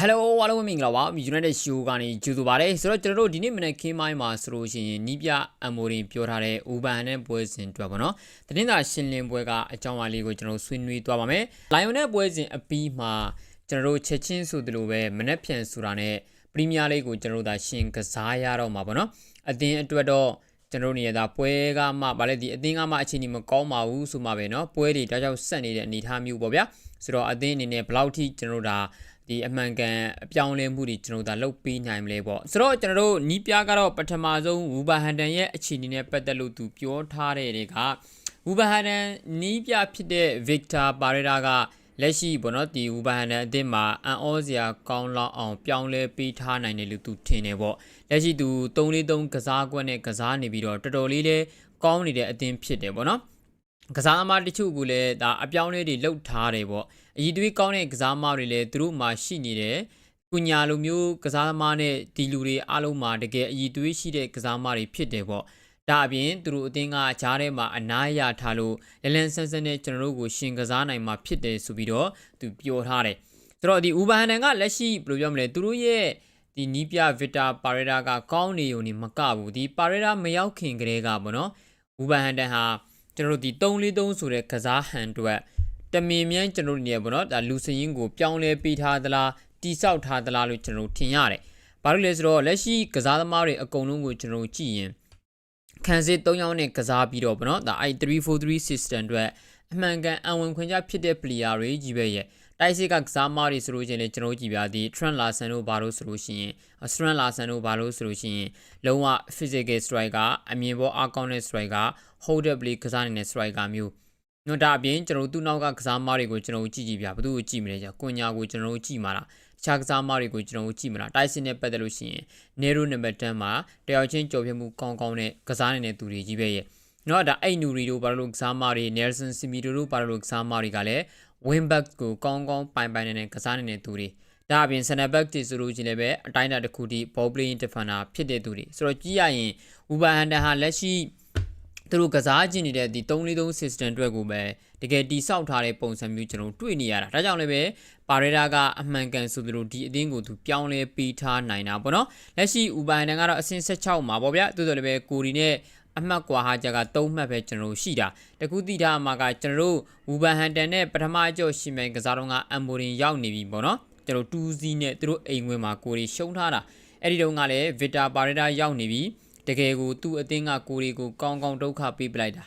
Hello အားလုံးပဲမင်္ဂလာပါ United Show ကနေကြိုဆိုပါရစေဆိုတော့ကျွန်တော်တို့ဒီနေ့မနေ့ခင်းပိုင်းမှာဆိုလို့ရှိရင်နီးပြအမိုရင်ပြောထားတဲ့ Uber နဲ့ပွဲစဉ်အတွက်ပေါ့နော်တနင်္လာရှင်းလင်းပွဲကအကြောင်းအရာလေးကိုကျွန်တော်တို့ဆွေးနွေးသွားပါမယ် Lion နဲ့ပွဲစဉ်အပြီးမှာကျွန်တော်တို့ချက်ချင်းဆိုသလိုပဲမနေ့ပြန်ဆိုတာနဲ့ပရီးမီးယားလိဂ်ကိုကျွန်တော်တို့ဒါရှင်ကစားရတော့မှာပေါ့နော်အသင်းအတွက်တော့ကျွန်တော်တို့နေရတာပွဲကမှဗာလဲဒီအသင်းကမှအခြေအနေမကောင်းပါဘူးဆိုမှပဲเนาะပွဲတွေတောက်တောက်ဆက်နေတဲ့အနေအထားမျိုးပေါ့ဗျာဆိုတော့အသင်းအနေနဲ့ဘယ်လောက်ထိကျွန်တော်တို့ဒါ ဒီအမှန်ကန်အပြောင်းလဲမှုတွေကျွန်တော်တို့ဒါလုပ်ပေးနိုင်မလဲပေါ့ဆိုတော့ကျွန်တော်တို့နီးပြကတော့ပထမဆုံးဝူဘာဟန်တန်ရဲ့အခြေအနေနဲ့ပတ်သက်လို့သူပြောထားတဲ့တွေကဝူဘာဟန်တန်နီးပြဖြစ်တဲ့ Victor Barrera ကလက်ရှိပေါ့နော်ဒီဝူဘာဟန်တန်အသင်းမှာအန်အောစရာကောင်းလောက်အောင်ပြောင်းလဲပေးထားနိုင်တယ်လို့သူထင်တယ်ပေါ့လက်ရှိသူ343ကစားကွက်နဲ့ကစားနေပြီးတော့တော်တော်လေးလေးကောင်းနေတဲ့အသင်းဖြစ်တယ်ပေါ့နော် ကစားသမားတချို့ကလည်းဒါအပြောင်းလဲတွေလုပ်ထားတယ်ပေါ့အည်သွေးကောင်းတဲ့ကစားသမားတွေလည်းသူတို့မှာရှိနေတယ်ကုညာလိုမျိုးကစားသမားနဲ့ဒီလူတွေအားလုံးမှာတကယ်အည်သွေးရှိတဲ့ကစားသမားတွေဖြစ်တယ်ပေါ့ဒါအပြင်သူတို့အသင်းကကြားထဲမှာအနားရထားလို့လလန်ဆန်းဆန်းနဲ့ကျွန်တော်တို့ကိုရှင်ကစားနိုင်မှာဖြစ်တယ်ဆိုပြီးတော့သူပြောထားတယ်ဆိုတော့ဒီဥဘာဟန်နန်ကလက်ရှိဘယ်လိုပြောမလဲသူတို့ရဲ့ဒီနီးပြဗစ်တာပါရဒါကကောင်းနေုံနဲ့မကဘူးဒီပါရဒါမရောက်ခင်ကတည်းကပေါ့နော်ဥဘာဟန်တန်ဟာ ကျွန်တော်တို့ဒီ343ဆိုတဲ့ကစားဟန်အတွက်တမင်မြန်းကျွန်တော်တို့နေရပေါ့နော်ဒါလူစရင်ကိုပြောင်းလဲပေးထားသလားတိဆောက်ထားသလားလို့ကျွန်တော်တို့ထင်ရတယ်။ဘာလို့လဲဆိုတော့လက်ရှိကစားသမားတွေအကုန်လုံးကိုကျွန်တော်တို့ကြည့်ရင်ခံစစ်၃ယောက်နဲ့ကစားပြီးတော့ပေါ့နော်ဒါ i343 system အတွက်အမှန်ကန်အဝင်ခွင့်ကြဖြစ်တဲ့ player တွေကြီးပဲရဲ့ တိုက်စစ်ကကစားမားတွေဆိုလို့ရှိရင်လည်းကျွန်တော်ကြည့်ပြသည် Trent Larson တို့ဘာလို့ဆိုလို့ရှိရင် Trent Larson တို့ဘာလို့ဆိုလို့ရှိရင်လုံးဝ physical striker အမြင်ပေါ်အားကောင်းတဲ့ striker hold up play ကစားနေတဲ့ striker မျိုးနော်ဒါအပြင်ကျွန်တော်တို့သူ့နောက်ကကစားမားတွေကိုကျွန်တော်တို့ကြည့်ကြည့်ပြဘယ်သူကိုကြည့်မလဲကြာကွန်ညာကိုကျွန်တော်တို့ကြည့်မှာလားတခြားကစားမားတွေကိုကျွန်တော်တို့ကြည့်မလားတိုက်စစ်နဲ့ပတ်သက်လို့ရှိရင် Nero number 10မှာတယောက်ချင်းကြော်ပြမှုကောင်းကောင်းနဲ့ကစားနေတဲ့သူတွေကြီးပဲရဲ့နော်ဒါအဲ့နူရီတို့ဘာလို့ကစားမားတွေ Nelson Simito တို့ဘာလို့ကစားမားတွေကလည်း win back ကိုကောင်းကောင်းပိုင်ပိုင်နေနေကစားနေတဲ့သူတွေဒါအပြင် center back တွေဆိုလို့ရှိရင်လည်းပဲအတိုင်းအတာတစ်ခုထိ ball playing defender ဖြစ်တဲ့သူတွေဆိုတော့ကြည့်ရရင် Uber Hunter ဟာလက်ရှိသူတို့ကစားကျင်နေတဲ့ဒီ343 system အတွက်ကိုပဲတကယ်တိဆောက်ထားတဲ့ပုံစံမျိုးကျွန်တော်တွေ့နေရတာဒါကြောင့်လည်းပဲပါရဒါကအမှန်ကန်ဆိုသလိုဒီအသင်းကိုသူပြောင်းလဲပေးထားနိုင်တာပေါ့နော်လက်ရှိ Uber Hunter ကတော့အဆင့်16မှာပေါ့ဗျာတိုးတော်လည်းပဲကိုရီနဲ့ အမှတ်ကွာဟာကြက3မှတ်ပဲကျွန်တော်တို့ရှိတာတကူတိထားမှာကကျွန်တော်တို့ဝူဘန်ဟန်တန်နဲ့ပထမအကျော်ရှင်မြိုင်ကစားတော့ကအမ်ဘိုရင်ရောက်နေပြီပေါ့နော်ကျွန်တော်2စီးနဲ့သူတို့အိမ်ဝင်မှာကိုရီရှုံးထားတာအဲ့ဒီတုန်းကလည်းဗစ်တာပါရဒါရောက်နေပြီတကယ်ကိုသူ့အသင်းကကိုရီကိုကောင်းကောင်းဒုက္ခပေးပလိုက်တာ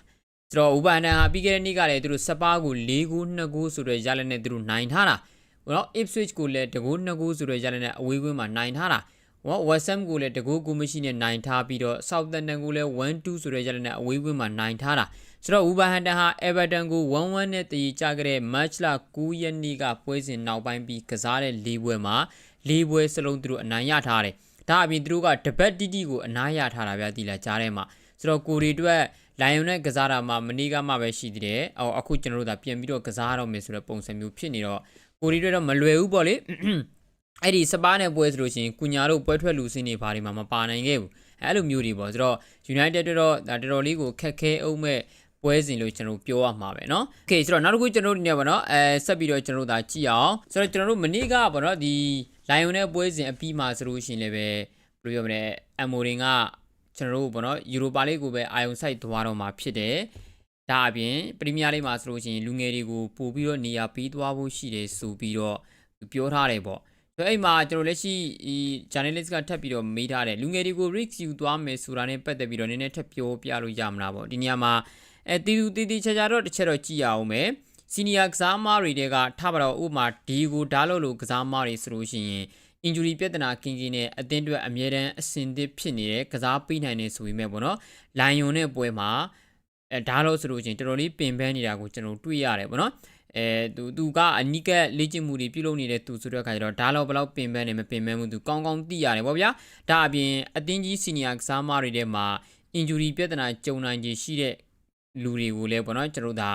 ဆိုတော့ဝူဘန်ဟန်ဟာပြီးခဲ့တဲ့နေ့ကလည်းသူတို့စပါးကို၄ဂိုး2ဂိုးဆိုတဲ့ရလက်နဲ့သူတို့နိုင်ထားတာဘောနော် Ipswich ကိုလည်းတဂိုး2ဂိုးဆိုတဲ့ရလက်နဲ့အဝေးကွင်းမှာနိုင်ထားတာ ဟော West Ham ကိုလည်းတကူကူမရှိနဲ့နိုင်ထားပြီးတော့ Southampton ကိုလည်း1-2ဆိုတဲ့ရလနဲ့အဝေးဝင်းမှာနိုင်ထားတာဆိုတော့ Wolverhampton ဟာ Everton ကို1-1နဲ့တည်ကြခဲ့တဲ့ match လ9ရက်နေ့ကပွဲစဉ်နောက်ပိုင်းပြီးကစားတဲ့၄ပွဲမှာ၄ပွဲစလုံးသူတို့အနိုင်ရထားတယ်ဒါအပြင်သူတို့ကတပတ်တိတိကိုအနိုင်ရထားတာဗျာဒီလာကြားထဲမှာဆိုတော့ကိုရီအတွက်လိုင်ယွန်နဲ့ကစားတာမှမနီးကမှပဲရှိသေးတယ်။အော်အခုကျွန်တော်တို့ဒါပြန်ပြီးတော့ကစားရတော့မယ်ဆိုတဲ့ပုံစံမျိုးဖြစ်နေတော့ကိုရီတွေတော့မလွယ်ဘူးပေါ့လေ။ အဲ့ဒီစပါးနဲ့ပွဲဆိုလို့ရှိရင်ကုညာတို့ပွဲထွက်လူစင်းတွေဘာတွေမှမပါနိုင်ခဲ့ဘူးအဲ့လိုမျိုးတွေပေါ့ဆိုတော့ United တော့ဒါတော်တော်လေးကိုခက်ခဲအောင်မဲ့ပွဲစဉ်လို့ကျွန်တော်ပြောရမှာပဲเนาะโอเคဆိုတော့နောက်တစ်ခုကျွန်တော်တို့နေပါเนาะအဲဆက်ပြီးတော့ကျွန်တော်တို့ဒါကြည့်အောင်ဆိုတော့ကျွန်တော်တို့မနေ့ကပေါ့เนาะဒီ Lion နဲ့ပွဲစဉ်အပြီးမှာဆိုလို့ရှိရင်လည်းပဲဘယ်လိုပြောမလဲအမိုရင်ကကျွန်တော်တို့ပေါ့เนาะယူရိုပါလိကိုပဲအာယုံဆိုင်သွားတော့မှာဖြစ်တယ်ဒါအပြင်ပရီးမီးယားလိမှာဆိုလို့ရှိရင်လူငယ်တွေကိုပို့ပြီးတော့နေရာပေးသွားဖို့ရှိတယ်ဆိုပြီးတော့ပြောထားတယ်ပေါ့ ဆိုအဲ့မှာကျွန်တော်လက်ရှိဒီ journalist ကထပ်ပြီးတော့မေးထားတယ်လူငယ်တွေကို risk ယူသွားမယ်ဆိုတာနဲ့ပတ်သက်ပြီးတော့နည်းနည်းထပ်ပြောပြလို့ရမလားပေါ့ဒီနေရာမှာအဲတီတူတီတီချာချာတော့တစ်ချက်တော့ကြည့်ရအောင်မယ်စီနီယာကစားမားတွေကထားပါတော့ဥပမာဒီကိုဓာတ်လို့လို့ကစားမားတွေဆိုလို့ရှိရင် injury ပြဿနာကင်းကင်းနဲ့အသင်းအတွက်အမြဲတမ်းအဆင်သင့်ဖြစ်နေတဲ့ကစားပေးနိုင်နေဆိုပေမဲ့ပေါ့နော်လိုင်ယွန်နဲ့ပွဲမှာအဲဓာတ်လို့ဆိုလို့ရှိရင်တော်တော်လေးပင်ပန်းနေတာကိုကျွန်တော်တွေ့ရတယ်ပေါ့နော် အဲသူသူကအနိကက်လေ့ကျင့်မှုတွေပြုလုပ်နေတဲ့သူဆိုတဲ့အခါကျတော့ဒါတော့ဘယ်လောက်ပင်ပန်းနေမပင်ပန်းမှုသူကောင်းကောင်းသိရတယ်ပေါ့ဗျာဒါအပြင်အတင်းကြီးစီနီယာကစားမတွေထဲမှာ injury ပြဿနာကြုံနိုင်ခြေရှိတဲ့လူတွေကိုလည်းပေါ့နော်ကျွန်တော်တို့ဒါ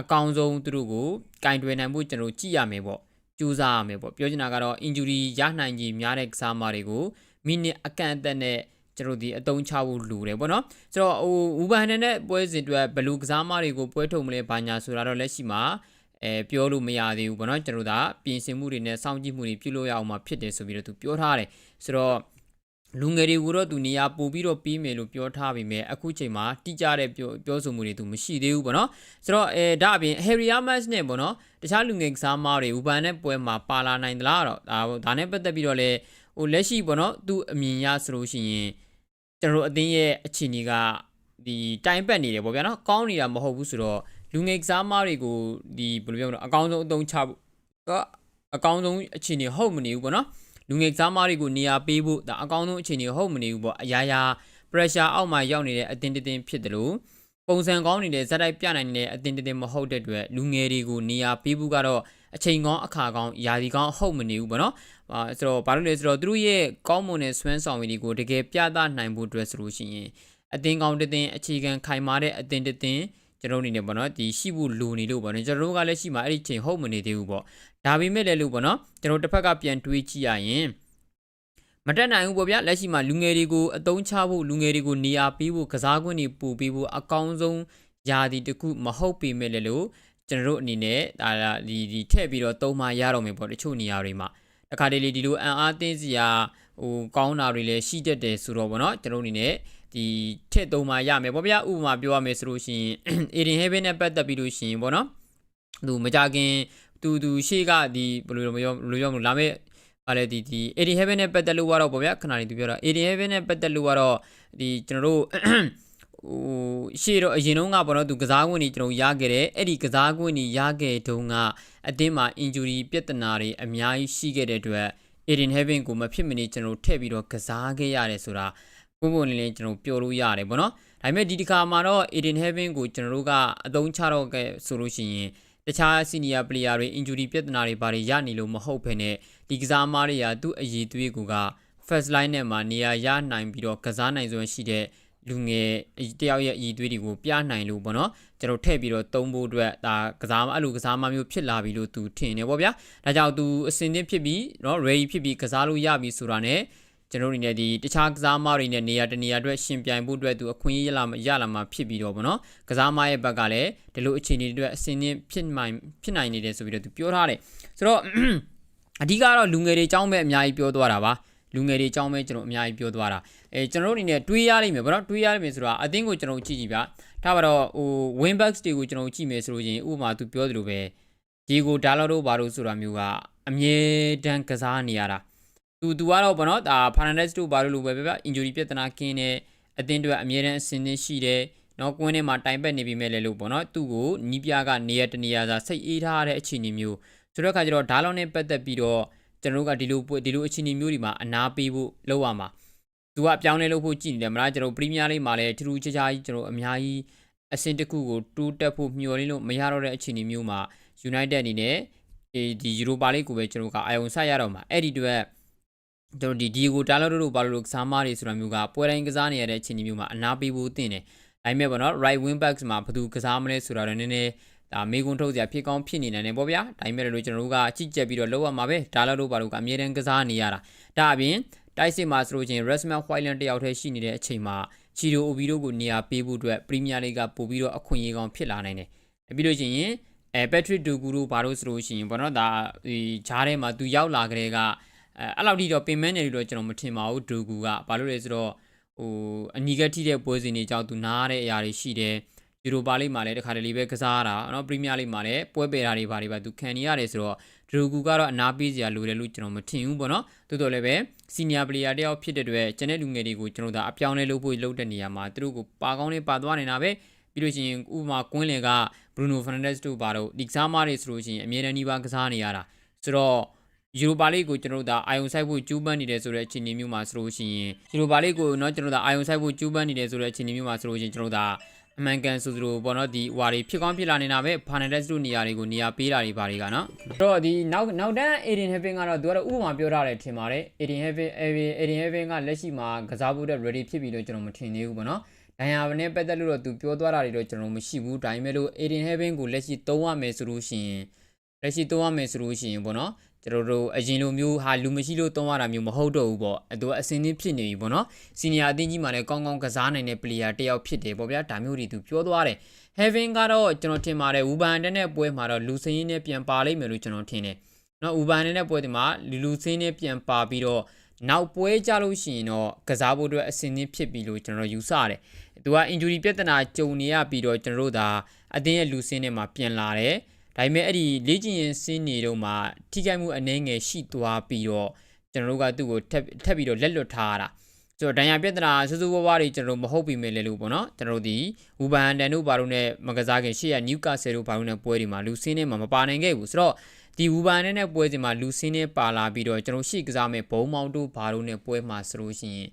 အကောင်းဆုံးသူတို့ကိုကင်တွယ်နိုင်ဖို့ကျွန်တော်ကြည့်ရမယ်ပေါ့ကြိုးစားရမယ်ပေါ့ပြောချင်တာကတော့ injury ရနိုင်ခြေများတဲ့ကစားမတွေကိုမိနစ်အကန့်အသတ်နဲ့ကျွန်တော်ဒီအတုံးချဖို့လိုတယ်ပေါ့နော်ဆိုတော့ဟိုဥပန်နဲ့ပွဲစဉ်အတွက်ဘယ်လိုကစားမတွေကိုပွဲထုတ်မလဲဘာညာဆိုတာတော့လက်ရှိမှာ အဲပြောလို့မရသေးဘူးပေါ့နော်ကျွန်တော်တို့ဒါပြင်ဆင်မှုတွေနဲ့စောင့်ကြည့်မှုတွေပြုလုပ်ရအောင်မှာဖြစ်တယ်ဆိုပြီးတော့သူပြောထားတယ်ဆိုတော့လူငယ်တွေကိုတော့သူနေရာပို့ပြီးတော့ပြီးမယ်လို့ပြောထားပေမဲ့အခုချိန်မှာတိကျတဲ့ပြောပြောဆိုမှုတွေသူမရှိသေးဘူးပေါ့နော်ဆိုတော့အဲဒါအပြင် Harry Amos နဲ့ပေါ့နော်တခြားလူငယ်ကစားမားတွေဥပန်နဲ့ပွဲမှာပါလာနိုင်သလားတော့ဒါဒါနဲ့ပတ်သက်ပြီးတော့လေဟိုလက်ရှိပေါ့နော်သူအမြင်ရဆိုလို့ရှိရင်ကျွန်တော်တို့အသင်းရဲ့အခြေအနေကဒီတိုင်ပတ်နေတယ်ပေါ့ဗျာနော်ကောင်းနေတာမဟုတ်ဘူးဆိုတော့ လူငယ်ကစားမားတွေကိုဒီဘယ်လိုပြောမလဲအကောင်းဆုံးအသုံးချဖို့အကောင်းဆုံးအခြေအနေဟုတ်မနေဘူးပေါ့နော်လူငယ်ကစားမားတွေကိုနေရာပေးဖို့ဒါအကောင်းဆုံးအခြေအနေဟုတ်မနေဘူးပေါ့အရာရာ pressure အောက်မှာရောက်နေတဲ့အတင်းတင်းဖြစ်တယ်လို့ပုံစံကောင်းနေတဲ့ဇက်တိုက်ပြနိုင်နေတဲ့အတင်းတင်းမဟုတ်တဲ့အတွက်လူငယ်တွေကိုနေရာပေးဖို့ကတော့အချိန်ကောင်းအခါကောင်းယာဒီကောင်းဟုတ်မနေဘူးပေါ့နော်အာဆိုတော့ဘာလို့လဲဆိုတော့သူတို့ရဲ့ကောင်းမွန်တဲ့စွမ်းဆောင်ရည်တွေကိုတကယ်ပြသနိုင်ဖို့အတွက်ဆိုလို့ရှိရင်အတင်းကောင်းတင်းတင်းအခြေခံခိုင်မာတဲ့အတင်းတင်း ကျွန်တော်အနေနဲ့ပေါ့နော်ဒီရှိဖို့လိုနေလို့ပေါ့နော်ကျွန်တော်တို့ကလည်းရှိမှာအဲ့ဒီချိန်ဟုတ်မနေသေးဘူးပေါ့ဒါပေမဲ့လည်းလို့ပေါ့နော်ကျွန်တော်တစ်ဖက်ကပြန်တွေးကြည့်ရရင်မတက်နိုင်ဘူးပေါ့ဗျာလက်ရှိမှာလူငယ်တွေကိုအတုံးချဖို့လူငယ်တွေကိုနေရာပေးဖို့ကစားကွင်းတွေပူပေးဖို့အကောင်းဆုံးယာဒီတစ်ခုမဟုတ်ပေမဲ့လည်းလို့ကျွန်တော်တို့အနေနဲ့ဒါဒီဒီထည့်ပြီးတော့သုံးမရတော့မယ်ပေါ့တချို့နေရာတွေမှာတခါတလေဒီလိုအံအားတင်းစရာဟိုကောင်းတာတွေလည်းရှိတတ်တယ်ဆိုတော့ဗောနော်ကျွန်တော်အနေနဲ့ ဒီထည့်သုံးမရမယ်ပေါ့ဗျာဥပမာပြောရမယ်ဆိုလို့ရှိရင် Aiden Heaven နဲ့ပတ်သက်ပြီးလို့ရှိရင်ဗောနော်သူမကြခင်သူသူရှေ့ကဒီဘယ်လိုမပြောဘယ်လိုပြောမလို့လာမယ့်ဗာလေဒီဒီ Aiden Heaven နဲ့ပတ်သက်လို့ကတော့ဗောဗျာခဏလေးသူပြောတာ Aiden Heaven နဲ့ပတ်သက်လို့ကတော့ဒီကျွန်တော်တို့ဟိုရှေ့တော့အရင်တုန်းကပေါ့နော်သူကစားခွင့်ကြီးကျွန်တော်ရခဲ့တယ်အဲ့ဒီကစားခွင့်ကြီးရခဲ့တုန်းကအတင်းမှာ injury ပြဿနာတွေအများကြီးရှိခဲ့တဲ့အတွက် Aiden Heaven ကိုမဖြစ်မနေကျွန်တော်ထည့်ပြီးတော့ကစားခဲ့ရတယ်ဆိုတာ ပုံပုံလေးလေးကျွန်တော်ပြောလို့ရတယ်ပေါ့နော်ဒါပေမဲ့ဒီတစ်ခါမှာတော့ Aiden Heaven ကိုကျွန်တော်တို့ကအသုံးချတော့ခဲ့ဆိုလို့ရှိရင်တခြား senior player တွေ injury ပြဿနာတွေဘာတွေရနေလို့မဟုတ်ဘဲနဲ့ဒီကစားမားတွေကသူ့အရေးသွေးက first line နဲ့မှာနေရာရနိုင်ပြီးတော့ကစားနိုင်စွမ်းရှိတဲ့လူငယ်တယောက်ရဲ့အည်သွေးတွေကိုပြနိုင်လို့ပေါ့နော်ကျွန်တော်ထည့်ပြီးတော့သုံးဖို့အတွက်ဒါကစားမအဲ့လိုကစားမမျိုးဖြစ်လာပြီလို့သူထင်နေပေါ့ဗျာဒါကြောင့်သူအစင်သင့်ဖြစ်ပြီးเนาะ ready ဖြစ်ပြီးကစားလို့ရပြီဆိုတာ ਨੇ ကျွန်တော်တို့အနေနဲ့ဒီတခြားကစားမတွေနဲ့နေရာတနေရာအတွက်ရှင်ပြိုင်ဖို့အတွက်သူအခွင့်အရေးရလာရလာမှာဖြစ်ပြီးတော့ဗောနော်ကစားမရဲ့ဘက်ကလည်းဒီလိုအခြေအနေတွေအတွက်အစင်သင့်ဖြစ်နိုင်ဖြစ်နိုင်နေတယ်ဆိုပြီးတော့သူပြောထားတယ်ဆိုတော့အဓိကတော့လူငယ်တွေအကြောင်းပဲအများကြီးပြောသွားတာပါလူငယ်တွေအကြောင်းပဲကျွန်တော်အများကြီးပြောသွားတာအဲကျွန်တော်တို့အနေနဲ့တွေးရလိမ့်မယ်ဗောနော်တွေးရလိမ့်မယ်ဆိုတာအသင်းကိုကျွန်တော်ကြည့်ကြည့်ဗျဒါပါတော့ဟို win backs တွေကိုကျွန်တော်ကြည့်မယ်ဆိုလို့ရင်ဥပမာသူပြောသလိုပဲဒီကိုဒါလာတို့ဘာလို့ဆိုတာမျိုးကအမြဲတမ်းကစားနေရတာ သူသူကတော့ဗောနော်ဒါ Fernandez တို့ဘာလို့လို့ပဲဗျ injury ပြဿနာကင်းနေအသင်းတွေအမြဲတမ်းအဆင်သင့်ရှိတယ်နော်ကွင်းထဲမှာတိုင်ပတ်နေပြီမဲ့လေလို့ပေါ့နော်သူ့ကိုနီးပြကနေရတနေရစာစိတ်အေးထားတဲ့အခြေအနေမျိုးဆိုတော့ခါကျတော့ဒါလောက်နဲ့ပတ်သက်ပြီးတော့ကျွန်တော်တို့ကဒီလိုဒီလိုအခြေအနေမျိုးတွေမှာအနာပေးဖို့လုပ်ရမှာသူကပြောင်းလဲလုပ်ဖို့ကြည်နေတယ်မလားကျွန်တော်ပရီးမီးယားလိမှာလည်းထူးထူးခြားခြားကြီးကျွန်တော်အများကြီးအဆင့်တစ်ခုကိုတိုးတက်ဖို့မျှော်လင့်လို့မရတော့တဲ့အခြေအနေမျိုးမှာ United အနေနဲ့ဒီ Europa League ကိုပဲကျွန်တော်ကအာရုံစိုက်ရတော့မှာအဲ့ဒီအတွက်ကျွန် တော်ဒီဒီကိုတားလို့တို့ဘာလို့ကစားမားတွေဆိုတာမျိုးကပွဲတိုင်းကစားနေရတဲ့အခြေအနေမျိုးမှာအနာပေးဖို့တင်တယ်ဒါပေမဲ့ပေါ့နော် right wing backs မှာဘယ်သူကစားမလဲဆိုတာတော့နည်းနည်းဒါမေကွန်းထုတ်စရာဖြစ်ကောင်းဖြစ်နေနိုင်တယ်ပေါ့ဗျာဒါပေမဲ့လို့ကျွန်တော်တို့ကကြည့်ကြက်ပြီးတော့လောက်ရမှာပဲဒါလောက်တို့ဘာလို့ကအမြဲတမ်းကစားနေရတာဒါအပြင်တိုက်စစ်မှာဆိုလို့ချင်း Rasmus Hojlund တယောက်တည်းရှိနေတဲ့အချိန်မှာချီရိုအိုဘီတို့ကိုနေရာပေးဖို့အတွက်ပရီးမီးယားလိဂ်ကပို့ပြီးတော့အခွင့်အရေးကောင်းဖြစ်လာနိုင်တယ်ပြီးလို့ချင်းရင်အဲပက်ထရစ်ဒူဂူတို့ဘာလို့ဆိုလို့ရှိရင်ဘောနော်ဒါဒီဂျားထဲမှာသူရောက်လာကြတဲ့က အဲအဲ့လောက်ထိတော့ပင်မနေလို့ကျွန်တော်မထင်ပါဘူးဒူဂူကဘာလို့လဲဆိုတော့ဟိုအနီကထိတဲ့ပွဲစဉ်တွေကြောင့်သူနားတဲ့အရာတွေရှိတယ်ယူရိုပါလိမှာလည်းတခါတလေပဲကစားတာနော်ပရီးမီးယားလိမှာလည်းပွဲပယ်တာတွေဘာတွေပါသူခံနေရတယ်ဆိုတော့ဒရူဂူကတော့အနာပေးစရာလိုတယ်လို့ကျွန်တော်မထင်ဘူးပေါ့နော်သို့တော်လည်းပဲစီနီယာပလေယာတယောက်ဖြစ်တဲ့အတွက်ကျန်တဲ့လူငယ်တွေကိုကျွန်တော်ဒါအပြောင်းလဲလုပ်ဖို့လုပ်တဲ့နေရာမှာသူတို့ကိုပါကောင်းလေးပါသွားနေတာပဲပြီးလို့ရှိရင်ဥပမာကွင်းလင်ကဘရူနိုဖာနန်ဒက်စ်တို့ပါတော့ဒီကစားမတွေဆိုလို့ရှိရင်အမြဲတမ်းနှီးပါကစားနေရတာဆိုတော့ ယူရိုပါလိကိုကျွန်တော်တို့ဒါအာယုံဆိုင်ဖို့ကျူးပန်းနေတယ်ဆိုတဲ့အခြေအနေမျိုးမှာဆိုလို့ရှိရင်ယူရိုပါလိကိုเนาะကျွန်တော်တို့ဒါအာယုံဆိုင်ဖို့ကျူးပန်းနေတယ်ဆိုတဲ့အခြေအနေမျိုးမှာဆိုလို့ရှိရင်ကျွန်တော်တို့ဒါအမှန်ကန်ဆိုသလိုပေါ့နော်ဒီဟွာတွေဖြစ်ကောင်းဖြစ်လာနေတာပဲဖာနယ်ဒက်စ်တို့နေရာတွေကိုနေရာပေးတာတွေဘာတွေကနော်အဲ့တော့ဒီနောက်နောက်တန်း Aiden Heaven ကတော့သူကတော့ဥပမာပြောထားတယ်ထင်ပါတယ် Aiden Heaven Aiden Heaven ကလက်ရှိမှာကစားဖို့အတွက် ready ဖြစ်ပြီလို့ကျွန်တော်မထင်သေးဘူးပေါ့နော်ဒိုင်ယာနဲ့ပတ်သက်လို့တော့သူပြောသွားတာတွေတော့ကျွန်တော်မရှိဘူးဒါပေမဲ့လို့ Aiden Heaven ကိုလက်ရှိသုံးရမယ်ဆိုလို့ရှိရင်လက်ရှိသုံးရမယ်ဆိုလို့ရှိရင်ပေါ့နော် ကျွန်တော်တို့အရင်လိုမျိုးဟာလူမရှိလို့တုံးရတာမျိုးမဟုတ်တော့ဘူးပေါ့အဲ့သူကအစင်းသင်းဖြစ်နေပြီပေါ့နော်စီနီယာအသင်းကြီးမှာလည်းကောင်းကောင်းကစားနိုင်တဲ့ player တစ်ယောက်ဖြစ်တယ်ပေါ့ဗျာဒါမျိုးတွေသူပြောသွားတယ် Heaven ကတော့ကျွန်တော်ထင်ပါတယ်ဝူဘန်တဲ့နဲ့ပွဲမှာတော့လူစင်းရင်းနဲ့ပြန်ပါလိမ့်မယ်လို့ကျွန်တော်ထင်တယ်နော်ဝူဘန်တဲ့ပွဲဒီမှာလူလူစင်းနဲ့ပြန်ပါပြီးတော့နောက်ပွဲကြလို့ရှိရင်တော့ကစားဖို့အတွက်အစင်းသင်းဖြစ်ပြီလို့ကျွန်တော်ယူဆရတယ်သူက injury ပြဿနာကြုံနေရပြီးတော့ကျွန်တော်တို့ဒါအတင်းရဲ့လူစင်းနဲ့မှာပြန်လာတယ် ဒါပေမဲ့အဲ့ဒီလေ့ကျင့်ရင်စင်းနေတော့မှထိခိုက်မှုအနှဲငယ်ရှိသွားပြီးတော့ကျွန်တော်တို့ကသူ့ကိုထပ်ထပ်ပြီးတော့လက်လွတ်ထားရတာဆိုတော့ဒဏ်ရာပြဿနာစူးစူးဝါးဝါးတွေကျွန်တော်တို့မဟုတ်ပြီမဲ့လေလို့ပေါ့နော်ကျွန်တော်တို့ဒီဝူဘန်တန်တို့ဘာလို့နဲ့မကစားခင်ရှေ့ရနျူကာဆယ်တို့ဘာလို့နဲ့ပွဲတွေမှာလူစင်းနဲ့မှာမပါနိုင်ခဲ့ဘူးဆိုတော့ဒီဝူဘန်နဲ့နဲ့ပွဲစဉ်မှာလူစင်းနဲ့ပါလာပြီးတော့ကျွန်တော်ရှေ့ကစားမဲ့ဘုံမောင်တို့ဘာလို့နဲ့ပွဲမှာဆိုလို့ရှိရင်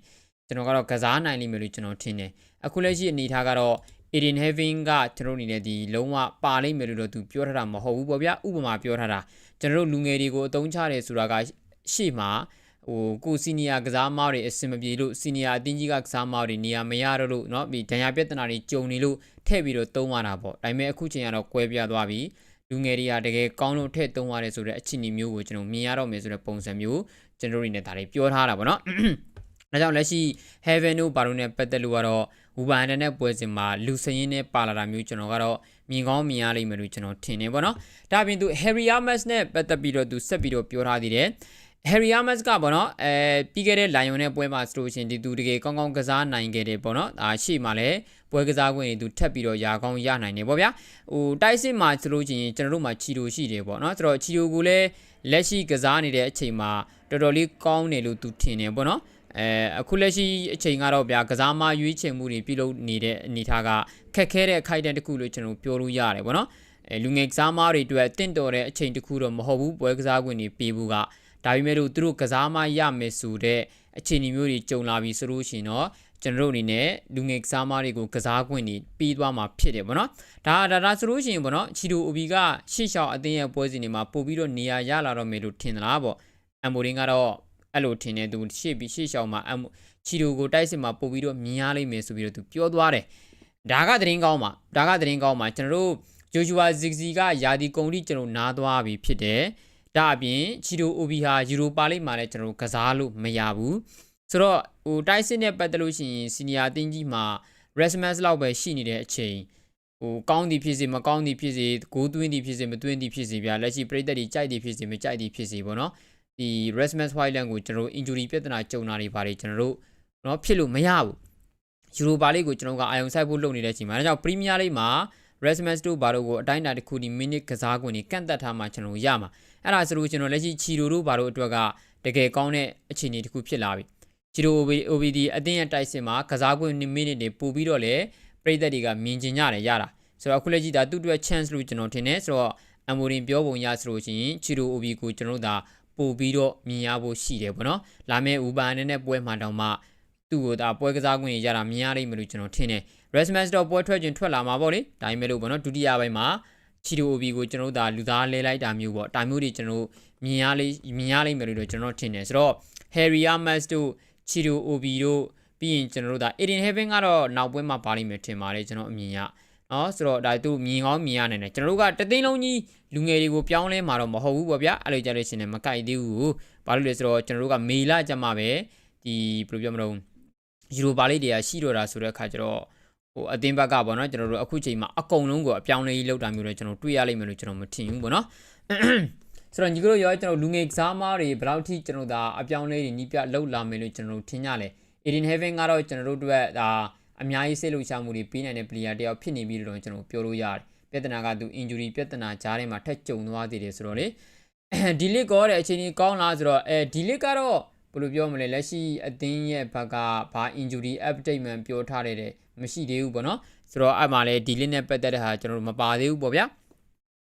ကျွန်တော်ကတော့ကစားနိုင်လိမ့်မယ်လို့ကျွန်တော်ထင်တယ်အခုလက်ရှိအနေထားကတော့ Eden Heaven ကကျွန်တော်အနေနဲ့ဒီလုံးဝပါလိမ့်မယ်လို့တော့သူပြောထားတာမဟုတ်ဘူးပေါ့ဗျာဥပမာပြောထားတာကျွန်တော်တို့လူငယ်တွေကိုအသုံးချတယ်ဆိုတာကရှေ့မှာဟိုကိုစီနီယာကစားမားတွေအဆင်မပြေလို့စီနီယာအတင်းကြီးကကစားမားတွေနေရာမရတော့လို့เนาะဒီဒဏ်ရာပြဿနာတွေကြုံနေလို့ထည့်ပြီးတော့သုံးရတာပေါ့ဒါပေမဲ့အခုချိန်ကတော့ကွဲပြားသွားပြီလူငယ်တွေကတကယ်ကောင်းလို့ထည့်သုံးရတယ်ဆိုတဲ့အခြေအနေမျိုးကိုကျွန်တော်မြင်ရတော့မယ်ဆိုတဲ့ပုံစံမျိုးကျွန်တော်တို့နေနဲ့ဒါတွေပြောထားတာပေါ့เนาะ ဒါကြောင့်လက်ရှိ Heaven တို့ဘာလို့ ਨੇ ပတ်သက်လို့ကတော့ဝူဘန်ဒန်နဲ့ပွဲစဉ်မှာလူစရင်နဲ့ပါလာတာမျိုးကျွန်တော်ကတော့မြင်ကောင်းမြင်ရလိမ့်မယ်လို့ကျွန်တော်ထင်နေပေါ့နော်။ဒါပြင်သူ Harry Amos နဲ့ပတ်သက်ပြီးတော့သူဆက်ပြီးတော့ပြောထားသေးတယ်။ Harry Amos ကပေါ့နော်အဲပြီးခဲ့တဲ့ Lion နဲ့ပွဲမှာဆိုလို့ရှိရင်ဒီသူတကယ်ကောင်းကောင်းကစားနိုင်ခဲ့တယ်ပေါ့နော်။ဒါရှေ့မှာလည်းပွဲကစားခွင့်တွေသူထပ်ပြီးတော့ရာကောင်းရနိုင်တယ်ပေါ့ဗျာ။ဟိုတိုက်စစ်မှာဆိုလို့ရှိရင်ကျွန်တော်တို့မှာချီတိုရှိတယ်ပေါ့နော်။ဆိုတော့ချီတိုကိုလည်းလက်ရှိကစားနေတဲ့အချိန်မှာတော်တော်လေးကောင်းတယ်လို့သူထင်တယ်ပေါ့နော်။ အဲအခုလက်ရှိအချိန်ကတော့ဗျာကစားမရွေးချယ်မှုတွေပြုလုပ်နေတဲ့အနေအထားကခက်ခဲတဲ့အခိုက်အတန့်တစ်ခုလို့ကျွန်တော်ပြောလို့ရတယ်ဗောနော်အဲလူငယ်ကစားမတွေအတွက်တင့်တော်တဲ့အချိန်တစ်ခုတော့မဟုတ်ဘူးပွဲကစားခွင့်တွေပေးဖို့ကဒါပေမဲ့လို့သူတို့ကစားမရမယ်ဆိုတဲ့အခြေအနေမျိုးတွေကြုံလာပြီဆိုလို့ရှိရင်တော့ကျွန်တော်တို့အနေနဲ့လူငယ်ကစားမတွေကိုကစားခွင့်တွေပြီးသွားမှာဖြစ်တယ်ဗောနော်ဒါဒါဒါဆိုလို့ရှိရင်ဗောနော်ချီတိုအိုဘီကရှေ့လျှောက်အသင်းရဲ့ပွဲစဉ်တွေမှာပို့ပြီးတော့နေရာရလာတော့မယ်လို့ထင်သလားဗောအမ်မိုရင်ကတော့ အဲ့လိုထင်နေသူရှေ့ပြီးရှေ့ရှောက်မှာအချီတိုကိုတိုက်စစ်မှာပို့ပြီးတော့မြင်ရလိမ့်မယ်ဆိုပြီးတော့သူပြောသွားတယ်ဒါကသတင်းကောင်းပါဒါကသတင်းကောင်းပါကျွန်တော်တို့ဂျိုဂျူဝါဇီဂစီကယာဒီကုံတိကျွန်တော်နားသွားပြီဖြစ်တယ်ဒါအပြင်ချီတိုအိုဘီဟာယူရိုပါလိမ့်မှာလည်းကျွန်တော်တို့ကစားလို့မရဘူးဆိုတော့ဟိုတိုက်စစ်နဲ့ပတ်သက်လို့ရှိရင်စီနီယာအသင်းကြီးမှာ Rasmus လောက်ပဲရှိနေတဲ့အချိန်ဟိုကောင်းသည်ဖြစ်စေမကောင်းသည်ဖြစ်စေဂိုးသွင်းသည်ဖြစ်စေမသွင်းသည်ဖြစ်စေဗျာလက်ရှိပြည်သက်တွေကြိုက်သည်ဖြစ်စေမကြိုက်သည်ဖြစ်စေပေါ့နော် ဒီ Rasmus Hojlund ကိုကျွန်တော်တို့ injury ပြဿနာကြုံတာတွေပါတယ်ကျွန်တော်တို့เนาะဖြစ်လို့မရဘူးယူရိုပါလိကိုကျွန်တော်ကအာယုံဆိုင်ဖို့လုပ်နေတဲ့အချိန်မှာဒါကြောင့် Premier League မှာ Rasmus တို့ဘာလို့ကိုအတိုင်းအတာတစ်ခုဒီ minute ကစားခွင့်တွေကန့်သက်ထားမှကျွန်တော်ရမှာအဲ့ဒါဆိုလို့ကျွန်တော်လက်ရှိချီရိုတို့ဘာလို့အတွက်ကတကယ်ကောင်းတဲ့အခြေအနေတစ်ခုဖြစ်လာပြီချီရို OBD အတင်းရဲ့တိုက်စစ်မှာကစားခွင့်2 minute တွေပို့ပြီးတော့လေပြည်သက်တွေကမြင်ကျင်ကြတယ်ရတာဆိုတော့အခုလက်ရှိဒါသူ့အတွက် chance လို့ကျွန်တော်ထင်တယ်ဆိုတော့အမိုရင်ပြောပုံရဆိုလို့ရှိရင်ချီရို OB ကိုကျွန်တော်တို့ဒါ ပို့ပြီးတော့မြင်ရဖို့ရှိတယ်ပေါ့နော်လာမယ့်ဥပါအနေနဲ့ပွဲမှာတောင်မှသူ့ကိုဒါပွဲကစားခွင့်ရတာမြင်ရလိမ့်မယ်လို့ကျွန်တော်ထင်တယ် Resmas တော့ပွဲထွက်ခြင်းထွက်လာမှာပေါ့လေဒါပေမဲ့လို့ပေါ့နော်ဒုတိယပိုင်းမှာချီတို OB ကိုကျွန်တော်တို့ဒါလူသားလဲလိုက်တာမျိုးပေါ့တာမျိုးတွေကျွန်တော်မြင်ရလိမြင်ရလိမ့်မယ်လို့ကျွန်တော်ထင်တယ်ဆိုတော့ Harry Amos တို့ချီတို OB တို့ပြီးရင်ကျွန်တော်တို့ဒါ Eden Heaven ကတော့နောက်ပွဲမှာပါလိမ့်မယ်ထင်ပါတယ်ကျွန်တော်အမြင်ရ နော်ဆိုတော့ဒါသူမြင်ကောင်းမြင်ရနိုင်တယ်ကျွန်တော်တို့ကတသိန်းလုံးကြီးလူငယ်တွေကိုပြောင်းလဲမှာတော့မဟုတ်ဘူးပေါ့ဗျာအဲ့လိုကြလို့ရှင်လည်းမကြိုက်သေးဘူးဘာလို့လဲဆိုတော့ကျွန်တော်တို့ကမေလာကြမှာပဲဒီဘယ်လိုပြောမလို့ယူရိုပါလိတွေကရှိတော့တာဆိုတဲ့အခါကျတော့ဟိုအသင်းဘက်ကပေါ့နော်ကျွန်တော်တို့အခုချိန်မှာအကုန်လုံးကိုအပြောင်းလဲကြီးလောက်တာမျိုးတော့ကျွန်တော်တွေ့ရလိမ့်မယ်လို့ကျွန်တော်မထင်ဘူးပေါ့နော်ဆိုတော့ညီကတို့ရောကျွန်တော်လူငယ်ကစားမားတွေဘယ်လောက်ထိကျွန်တော်ဒါအပြောင်းလဲတွေနီးပြလောက်လာမယ်လို့ကျွန်တော်တို့ထင်ကြလဲ Eden Heaven ကတော့ကျွန်တော်တို့အတွက်ဒါ အများကြီးစိတ်လှုပ်ရှားမှုတွေပေးနိုင်တဲ့ player တယောက်ဖြစ်နေပြီလို့ကျွန်တော်ပြောလို့ရတယ်ပြဿနာကသူ injury ပြဿနာကြားထဲမှာထက်ကြုံသွားသေးတယ်ဆိုတော့လေဒီလစ်ကောတဲ့အခြေအနေကောင်းလားဆိုတော့အဲဒီလစ်ကတော့ဘယ်လိုပြောမလဲလက်ရှိအသင်းရဲ့ဘက်ကဘာ injury update မှပြောထားတယ်မရှိသေးဘူးပေါ့နော်ဆိုတော့အဲ့မှာလေဒီလစ်နဲ့ပတ်သက်တဲ့ဟာကျွန်တော်တို့မပါသေးဘူးပေါ့ဗျာ